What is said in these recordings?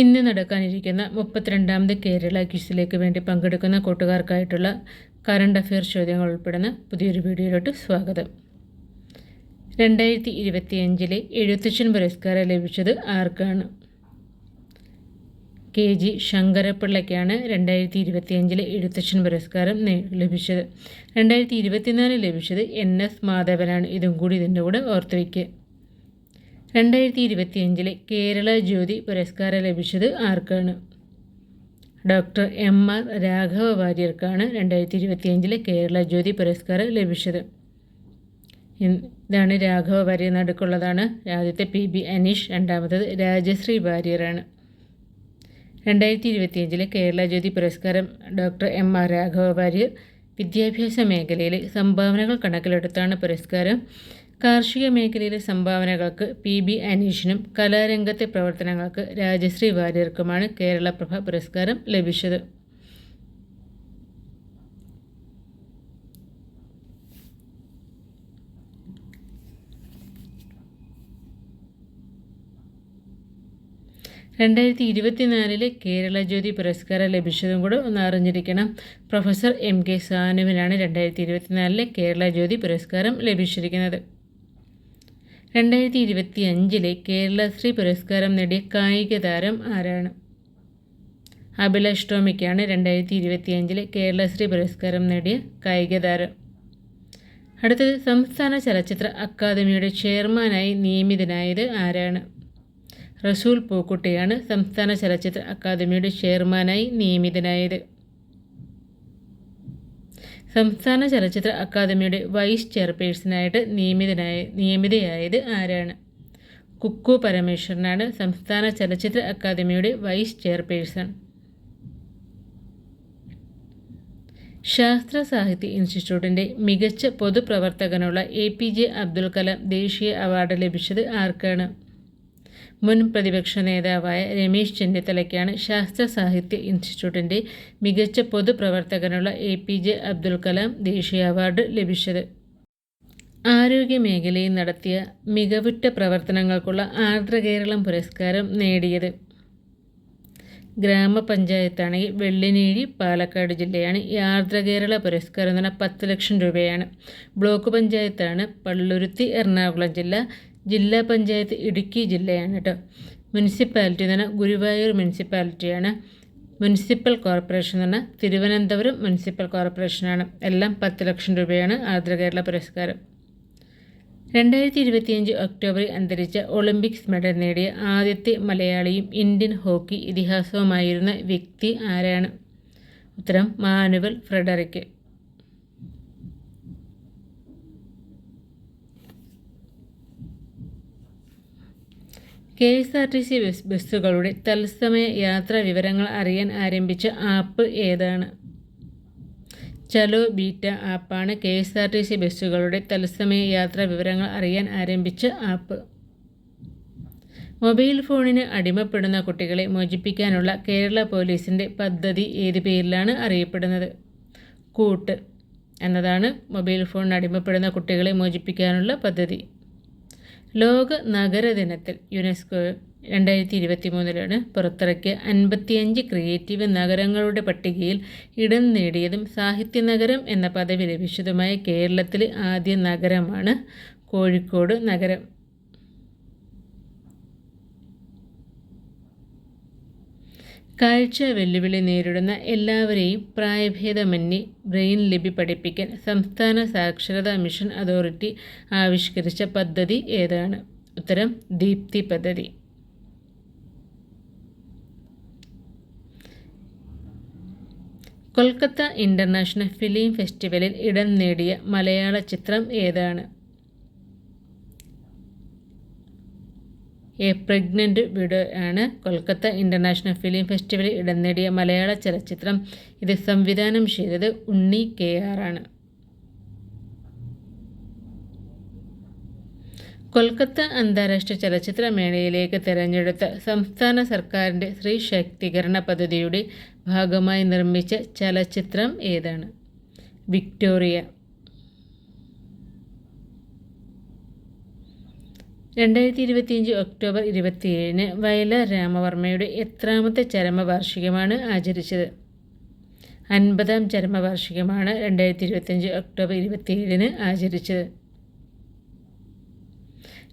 ഇന്ന് നടക്കാനിരിക്കുന്ന മുപ്പത്തിരണ്ടാമത് കേരള ക്വിസിലേക്ക് വേണ്ടി പങ്കെടുക്കുന്ന കൂട്ടുകാർക്കായിട്ടുള്ള കറണ്ട് അഫയർ ചോദ്യങ്ങൾ ഉൾപ്പെടുന്ന പുതിയൊരു വീഡിയോയിലോട്ട് സ്വാഗതം. രണ്ടായിരത്തി ഇരുപത്തിയഞ്ചിലെ എഴുത്തച്ഛൻ പുരസ്കാരം ലഭിച്ചത് ആർക്കാണ്? കെ ജി ശങ്കരപ്പിള്ളയ്ക്കാണ് രണ്ടായിരത്തി ഇരുപത്തിയഞ്ചിലെ എഴുത്തച്ഛൻ പുരസ്കാരം ലഭിച്ചത്. രണ്ടായിരത്തി ഇരുപത്തിനാലിൽ ലഭിച്ചത് എൻ എസ് മാധവനാണ്. ഇതും കൂടി ഇതിന്റെ കൂടെ ഓർത്തു വയ്ക്കുക രണ്ടായിരത്തി ഇരുപത്തിയഞ്ചിലെ കേരള ജ്യോതി പുരസ്കാരം ലഭിച്ചത് ആർക്കാണ്? ഡോക്ടർ എം ആർ രാഘവ വാര്യർക്കാണ് രണ്ടായിരത്തി ഇരുപത്തിയഞ്ചിലെ കേരള ജ്യോതി പുരസ്കാരം ലഭിച്ചത്. ഇതാണ് രാഘവ വാര്യർ നടുക്കുള്ളതാണ്. ആദ്യത്തെ പി ബി അനീഷ് രണ്ടാമത്തത് രാജശ്രീ വാര്യറാണ് രണ്ടായിരത്തി ഇരുപത്തിയഞ്ചിലെ കേരള ജ്യോതി പുരസ്കാരം doctor M R Raghava Warrier വിദ്യാഭ്യാസ മേഖലയിലെ സംഭാവനകൾ കണക്കിലെടുത്താണ് പുരസ്കാരം. കാർഷിക മേഖലയിലെ സംഭാവനകൾക്ക് പി ബി അനീഷിനും കലാരംഗത്തെ പ്രവർത്തനങ്ങൾക്ക് രാജശ്രീ വാര്യർക്കുമാണ് കേരളപ്രഭ പുരസ്കാരം ലഭിച്ചത്. രണ്ടായിരത്തി ഇരുപത്തിനാലിലെ കേരള ജ്യോതി പുരസ്കാരം ലഭിച്ചതും കൂടെ ഒന്ന് അറിഞ്ഞിരിക്കണം. പ്രൊഫസർ എം കെ സാനുവിനാണ് രണ്ടായിരത്തി ഇരുപത്തിനാലിലെ കേരള ജ്യോതി പുരസ്കാരം ലഭിച്ചിരിക്കുന്നത്. രണ്ടായിരത്തി ഇരുപത്തി അഞ്ചിലെ കേരളശ്രീ പുരസ്കാരം നേടിയ കായിക താരം ആരാണ്? അഭിലാഷ് ടോമിക്കാണ് രണ്ടായിരത്തി ഇരുപത്തി അഞ്ചിലെ കേരളശ്രീ പുരസ്കാരം നേടിയ കായിക താരം. അടുത്തത് സംസ്ഥാന ചലച്ചിത്ര അക്കാദമിയുടെ ചെയർമാനായി നിയമിതനായത് ആരാണ്? റസൂൽ പൂക്കുട്ടിയാണ് സംസ്ഥാന ചലച്ചിത്ര അക്കാദമിയുടെ ചെയർമാനായി നിയമിതനായത്. സംസ്ഥാന ചലച്ചിത്ര അക്കാദമിയുടെ വൈസ് ചെയർപേഴ്സണായിട്ട് നിയമിതനായ നിയമിതയായത് ആരാണ്? കുക്കു പരമേശ്വരനാണ് സംസ്ഥാന ചലച്ചിത്ര അക്കാദമിയുടെ വൈസ് ചെയർപേഴ്സൺ. ശാസ്ത്ര സാഹിത്യ ഇൻസ്റ്റിറ്റ്യൂട്ടിന്റെ മികച്ച പൊതുപ്രവർത്തകനുള്ള A P J Abdul Kalam ദേശീയ അവാർഡ് ലഭിച്ചത് ആർക്കാണ്? മുൻ പ്രതിപക്ഷ നേതാവായ രമേശ് ചെന്നിത്തലയ്ക്കാണ് ശാസ്ത്ര സാഹിത്യ ഇൻസ്റ്റിറ്റ്യൂട്ടിന്റെ മികച്ച പൊതുപ്രവർത്തകനുള്ള A P J Abdul Kalam ദേശീയ അവാർഡ് ലഭിച്ചത്. ആരോഗ്യ മേഖലയിൽ നടത്തിയ മികവുറ്റ പ്രവർത്തനങ്ങൾക്കുള്ള ആർദ്ര കേരളം പുരസ്കാരം നേടിയത്. ഗ്രാമപഞ്ചായത്താണെങ്കിൽ വെള്ളിനേഴി പാലക്കാട് ജില്ലയാണ് ഈ ആർദ്ര കേരള പുരസ്കാരം എന്ന് പറഞ്ഞാൽ പത്ത് ലക്ഷം രൂപയാണ്. ബ്ലോക്ക് പഞ്ചായത്താണ് പള്ളുരുത്തി എറണാകുളം ജില്ല ജില്ലാ പഞ്ചായത്ത് ഇടുക്കി ജില്ലയാണ് കേട്ടോ മുനിസിപ്പാലിറ്റി എന്ന് പറഞ്ഞാൽ ഗുരുവായൂർ മുനിസിപ്പാലിറ്റിയാണ് മുനിസിപ്പൽ കോർപ്പറേഷൻ എന്ന് പറഞ്ഞാൽ തിരുവനന്തപുരം മുനിസിപ്പൽ കോർപ്പറേഷനാണ് എല്ലാം പത്ത് ലക്ഷം രൂപയാണ് ആർദ്ര കേരള പുരസ്കാരം. രണ്ടായിരത്തി ഇരുപത്തിയഞ്ച് ഒക്ടോബറിൽ അന്തരിച്ച ഒളിമ്പിക്സ് മെഡൽ നേടിയ ആദ്യത്തെ മലയാളിയും ഇന്ത്യൻ ഹോക്കി ഇതിഹാസവുമായിരുന്ന വ്യക്തി ആരാണ്? ഉത്തരം Manuel Frederick K S R T C bus ബസ്സുകളുടെ തത്സമയ യാത്രാ വിവരങ്ങൾ അറിയാൻ ആരംഭിച്ച ആപ്പ് ഏതാണ്? ചലോ ബീറ്റ ആപ്പാണ് K S R T C ബസ്സുകളുടെ തത്സമയ യാത്രാ വിവരങ്ങൾ അറിയാൻ ആരംഭിച്ച ആപ്പ്. മൊബൈൽ ഫോണിന് അടിമപ്പെടുന്ന കുട്ടികളെ മോചിപ്പിക്കാനുള്ള കേരള പോലീസിന്റെ പദ്ധതി ഏത് പേരിലാണ് അറിയപ്പെടുന്നത്? കൂട്ട് എന്നതാണ് മൊബൈൽ ഫോണിന് അടിമപ്പെടുന്ന കുട്ടികളെ മോചിപ്പിക്കാനുള്ള പദ്ധതി. ലോക നഗര ദിനത്തിൽ യുനെസ്കോ രണ്ടായിരത്തി ഇരുപത്തി മൂന്നിലാണ് പുറത്തിറക്കിയ അൻപത്തിയഞ്ച് ക്രിയേറ്റീവ് നഗരങ്ങളുടെ പട്ടികയിൽ ഇടം നേടിയതും സാഹിത്യ നഗരം എന്ന പദവി ലഭിച്ചതുമായ കേരളത്തിലെ ആദ്യ നഗരമാണ് കോഴിക്കോട് നഗരം. കാഴ്ച വെല്ലുവിളി നേരിടുന്ന എല്ലാവരെയും പ്രായഭേദമന്യേ ബ്രെയിൻ ലിപി പഠിപ്പിക്കാൻ സംസ്ഥാന സാക്ഷരതാ മിഷൻ അതോറിറ്റി ആവിഷ്കരിച്ച പദ്ധതി ഏതാണ്? ഉത്തരം ദീപ്തി പദ്ധതി. കൊൽക്കത്ത ഇന്റർനാഷണൽ ഫിലിം ഫെസ്റ്റിവലിൽ ഇടം നേടിയ മലയാള ചിത്രം ഏതാണ്? എ പ്രഗ്നന്റ് വിഡ് ആണ്. കൊൽക്കത്ത ഇന്റർനാഷണൽ ഫിലിം ഫെസ്റ്റിവലിൽ ഇടം നേടിയ മലയാള ചലച്ചിത്രം ഇത് സംവിധാനം ചെയ്തത് ഉണ്ണി കെ ആർ ആണ്. കൊൽക്കത്ത അന്താരാഷ്ട്ര ചലച്ചിത്ര മേളയിലേക്ക് തിരഞ്ഞെടുത്ത സംസ്ഥാന സർക്കാരിന്റെ സ്ത്രീ ശാക്തീകരണ പദ്ധതിയുടെ ഭാഗമായി നിർമ്മിച്ച ചലച്ചിത്രം ഏതാണ്? വിക്ടോറിയ. രണ്ടായിരത്തി ഇരുപത്തിയഞ്ച് ഒക്ടോബർ ഇരുപത്തിയേഴിന് വയല രാമവർമ്മയുടെ എത്രാമത്തെ ചരമവാർഷികമാണ് ആചരിച്ചത്. അൻപതാം ചരമവാർഷികമാണ് രണ്ടായിരത്തി ഇരുപത്തിയഞ്ച് ഒക്ടോബർ ഇരുപത്തിയേഴിന് ആചരിച്ചത്.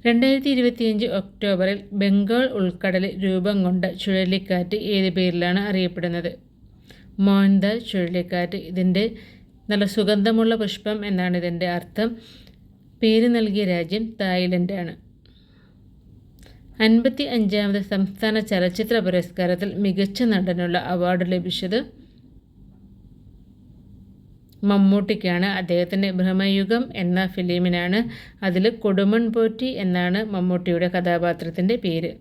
രണ്ടായിരത്തി ഇരുപത്തിയഞ്ച് ഒക്ടോബറിൽ ബംഗാൾ ഉൾക്കടലിൽ രൂപം കൊണ്ട ചുഴലിക്കാറ്റ് ഏത് പേരിലാണ് അറിയപ്പെടുന്നത്? മോൻദ ചുഴലിക്കാറ്റ് ഇതിന്റെ നല്ല സുഗന്ധമുള്ള പുഷ്പം എന്നാണ് ഇതിന്റെ അർത്ഥം. പേര് നൽകിയ രാജ്യം തായ്ലൻഡാണ്. അൻപത്തി അഞ്ചാമത് സംസ്ഥാന ചലച്ചിത്ര പുരസ്കാരത്തിൽ മികച്ച നടനുള്ള അവാർഡ് ലഭിച്ചത് മമ്മൂട്ടിക്കാണ്. അദ്ദേഹത്തിന്റെ ഭ്രമയുഗം എന്ന ഫിലിമിനാണ്. അതിൽ കൊടുമൺ പോറ്റി എന്നാണ് മമ്മൂട്ടിയുടെ കഥാപാത്രത്തിന്റെ പേര്.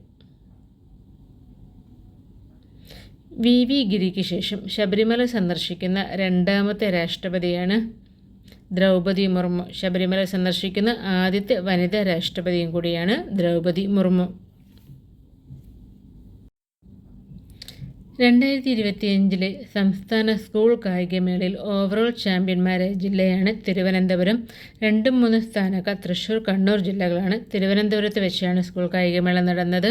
വി. വി. ഗിരിക്ക് ശേഷം ശബരിമല സന്ദർശിക്കുന്ന രണ്ടാമത്തെ രാഷ്ട്രപതിയാണ് ദ്രൗപദി മുർമു. ശബരിമല സന്ദർശിക്കുന്ന ആദ്യത്തെ വനിതാ രാഷ്ട്രപതിയും കൂടിയാണ് ദ്രൗപദി മുർമു. രണ്ടായിരത്തി ഇരുപത്തിയഞ്ചിലെ സംസ്ഥാന സ്കൂൾ കായികമേളയിൽ ഓവറോൾ ചാമ്പ്യന്മാരെ ജില്ലയാണ് തിരുവനന്തപുരം. രണ്ടും മൂന്നും സ്ഥാനക്കാർ തൃശ്ശൂർ കണ്ണൂർ ജില്ലകളാണ്. തിരുവനന്തപുരത്ത് വെച്ചാണ് സ്കൂൾ കായികമേള നടന്നത്.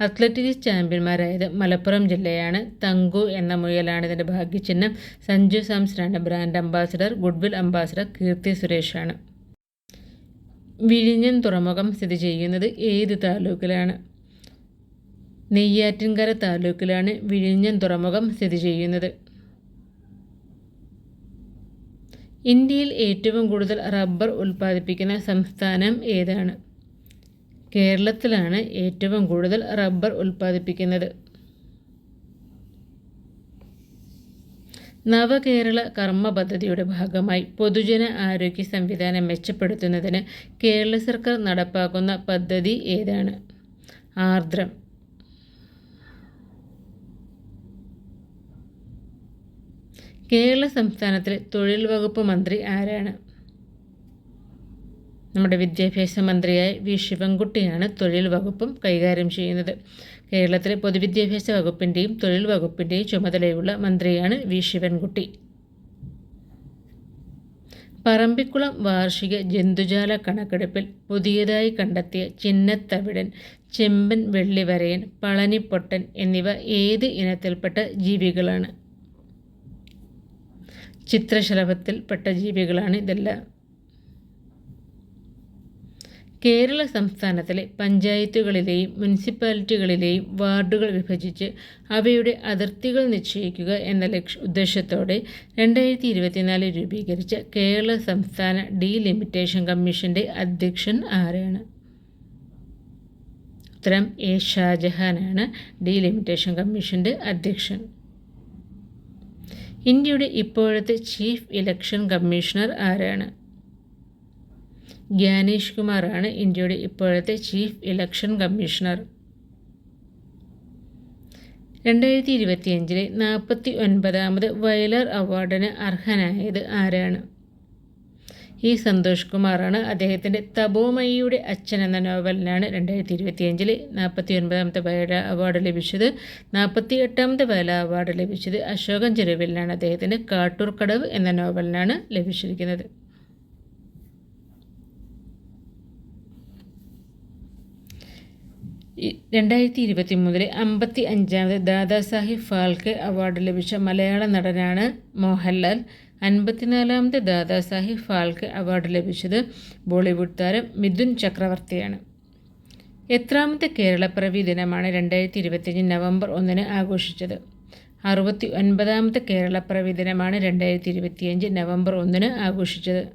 അത്ലറ്റിക്സ് ചാമ്പ്യന്മാരായത് മലപ്പുറം ജില്ലയാണ്. തങ്കു എന്ന മുയലാണ് ഇതിന്റെ ഭാഗ്യചിഹ്നം. Sanju സാംസറാണ് brand ambassador goodwill ambassador കീർത്തി സുരേഷാണ്. വിഴിഞ്ഞം തുറമുഖം സ്ഥിതി ചെയ്യുന്നത് ഏത് താലൂക്കിലാണ്? നെയ്യാറ്റിൻകര താലൂക്കിലാണ് വിഴിഞ്ഞം തുറമുഖം സ്ഥിതി ചെയ്യുന്നത്. ഇന്ത്യയിൽ ഏറ്റവും കൂടുതൽ റബ്ബർ ഉൽപ്പാദിപ്പിക്കുന്ന സംസ്ഥാനം ഏതാണ്? കേരളത്തിലാണ് ഏറ്റവും കൂടുതൽ റബ്ബർ ഉൽപ്പാദിപ്പിക്കുന്നത്. നവകേരള കർമ്മ പദ്ധതിയുടെ ഭാഗമായി പൊതുജന ആരോഗ്യ സംവിധാനം മെച്ചപ്പെടുത്തുന്നതിന് കേരള സർക്കാർ നടപ്പാക്കുന്ന പദ്ധതി ഏതാണ്? ആർദ്രം. കേരള സംസ്ഥാനത്തിലെ തൊഴിൽ വകുപ്പ് മന്ത്രി ആരാണ്? നമ്മുടെ വിദ്യാഭ്യാസ മന്ത്രിയായ വി. ശിവൻകുട്ടിയാണ് തൊഴിൽ വകുപ്പും കൈകാര്യം ചെയ്യുന്നത്. കേരളത്തിലെ പൊതുവിദ്യാഭ്യാസ വകുപ്പിന്റെയും തൊഴിൽ വകുപ്പിന്റെയും ചുമതലയുള്ള മന്ത്രിയാണ് വി. ശിവൻകുട്ടി. പറമ്പിക്കുളം വാർഷിക ജന്തുജാല കണക്കെടുപ്പിൽ പുതിയതായി കണ്ടെത്തിയ ചിന്നത്തവിടൻ ചെമ്പൻ വെള്ളിവരയൻ പളനിപ്പൊട്ടൻ എന്നിവ ഏത് ഇനത്തിൽപ്പെട്ട ജീവികളാണ്? ചിത്രശലഭത്തിൽപ്പെട്ട ജീവികളാണ് ഇതെല്ലാം. കേരള സംസ്ഥാനത്തിലെ പഞ്ചായത്തുകളിലെയും മുനിസിപ്പാലിറ്റികളിലെയും വാർഡുകൾ വിഭജിച്ച് അവയുടെ അതിർത്തികൾ നിശ്ചയിക്കുക എന്ന ലക്ഷ്യ ഉദ്ദേശത്തോടെ രണ്ടായിരത്തി ഇരുപത്തിനാലിൽ രൂപീകരിച്ച കേരള സംസ്ഥാന ഡീലിമിറ്റേഷൻ കമ്മീഷന്റെ അധ്യക്ഷൻ ആരാണ്? ഉത്തരം എ ഷാജഹാനാണ് ഡീലിമിറ്റേഷൻ കമ്മീഷന്റെ അധ്യക്ഷൻ. ഇന്ത്യയുടെ ഇപ്പോഴത്തെ ചീഫ് ഇലക്ഷൻ കമ്മീഷണർ ആരാണ്? ജ്ഞാനേഷ് കുമാറാണ് ഇന്ത്യയുടെ ഇപ്പോഴത്തെ ചീഫ് ഇലക്ഷൻ കമ്മീഷണർ. രണ്ടായിരത്തി ഇരുപത്തിയഞ്ചിലെ നാൽപ്പത്തി ഒൻപതാമത് വയലർ അവാർഡിന് അർഹനായത് ആരാണ്? ഇ സന്തോഷ് കുമാറാണ് അദ്ദേഹത്തിന്റെ തപോമയിയുടെ അച്ഛൻ എന്ന നോവലിനാണ് രണ്ടായിരത്തി ഇരുപത്തിയഞ്ചിൽ നാൽപ്പത്തി ഒൻപതാമത്തെ വേല അവാർഡ് ലഭിച്ചത്. നാൽപ്പത്തി എട്ടാമത്തെ വേല അവാർഡ് ലഭിച്ചത് അശോകൻ ചെരുവിലാണ്. അദ്ദേഹത്തിന്റെ കാട്ടൂർക്കടവ് എന്ന നോവലിനാണ് ലഭിച്ചിരിക്കുന്നത്. രണ്ടായിരത്തി ഇരുപത്തി മൂന്നിലെ അമ്പത്തി അഞ്ചാമത് ദാദാസാഹിബ് ഫാൽക്കെ അവാർഡ് ലഭിച്ച മലയാള നടനാണ് മോഹൻലാൽ. അൻപത്തിനാലാമത് ദാദാസാഹിബ് ഫാൽക്കെ അവാർഡ് ലഭിച്ചത് ബോളിവുഡ് താരം മിഥുൻ ചക്രവർത്തിയാണ്. എത്രാമത്തെ കേരളപ്പിറവി ദിനമാണ് രണ്ടായിരത്തി ഇരുപത്തിയഞ്ച് നവംബർ ഒന്നിന് ആഘോഷിച്ചത്. അറുപത്തി ഒൻപതാമത്തെ കേരളപ്പിറവി ദിനമാണ് രണ്ടായിരത്തി ഇരുപത്തിയഞ്ച് നവംബർ ഒന്നിന് ആഘോഷിച്ചത്.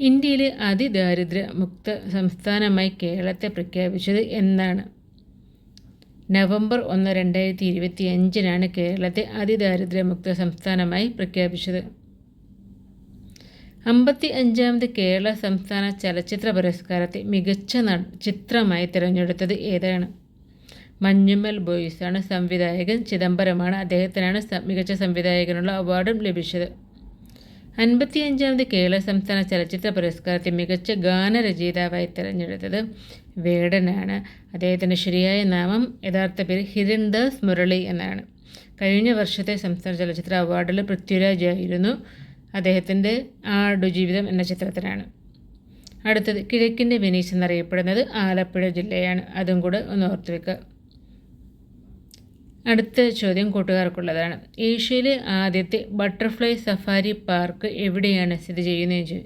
ഇന്ത്യയിലെ അതിദാരിദ്ര്യ മുക്ത സംസ്ഥാനമായി കേരളത്തെ പ്രഖ്യാപിച്ചത് എന്നാണ്. നവംബർ ഒന്ന് രണ്ടായിരത്തി ഇരുപത്തി അഞ്ചിനാണ് കേരളത്തെ അതിദാരിദ്ര്യമുക്ത സംസ്ഥാനമായി പ്രഖ്യാപിച്ചത്. അമ്പത്തി അഞ്ചാമത് കേരള സംസ്ഥാന ചലച്ചിത്ര പുരസ്കാരത്തെ മികച്ച ചിത്രമായി തിരഞ്ഞെടുത്തത് ഏതാണ്? മഞ്ഞുമ്മൽ ബോയ്സാണ് സംവിധായകൻ. ചിദംബരമാണ് അദ്ദേഹത്തിനാണ് മികച്ച സംവിധായകനുള്ള അവാർഡും ലഭിച്ചത്. അൻപത്തിയഞ്ചാമത് കേരള സംസ്ഥാന ചലച്ചിത്ര പുരസ്കാരത്തെ മികച്ച ഗാനരചയിതാവായി തിരഞ്ഞെടുത്തത് വേടനാണ്. അദ്ദേഹത്തിന്റെ ശരിയായ നാമം യഥാർത്ഥ പേര് ഹിരൺദാസ് മുരളി എന്നാണ്. കഴിഞ്ഞ വർഷത്തെ സംസ്ഥാന ചലച്ചിത്ര അവാർഡിൽ പൃഥ്വിരാജ് ആയിരുന്നു അദ്ദേഹത്തിന്റെ ആടുജീവിതം എന്ന ചിത്രത്തിനാണ്. അടുത്തത് കിഴക്കിന്റെ വെനീസ് എന്നറിയപ്പെടുന്നത് ആലപ്പുഴ ജില്ലയാണ്. അതും കൂടെ ഒന്ന് ഓർത്ത് അടുത്ത ചോദ്യം കൂട്ടുകാർക്കുള്ളതാണ്. ഏഷ്യയിലെ ആദ്യത്തെ ബട്ടർഫ്ലൈ സഫാരി പാർക്ക് എവിടെയാണ് സ്ഥിതി ചെയ്യുന്നത്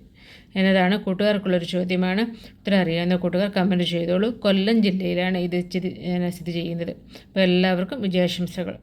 എന്നതാണ് കൂട്ടുകാർക്കുള്ളൊരു ചോദ്യമാണ്. ഉത്തരം അറിയാവുന്ന കൂട്ടുകാർ കമന്റ് ചെയ്തോളൂ. കൊല്ലം ജില്ലയിലാണ് ഇത് സ്ഥിതി ചെയ്യുന്നത്. അപ്പോൾ എല്ലാവർക്കും വിജയാശംസകൾ.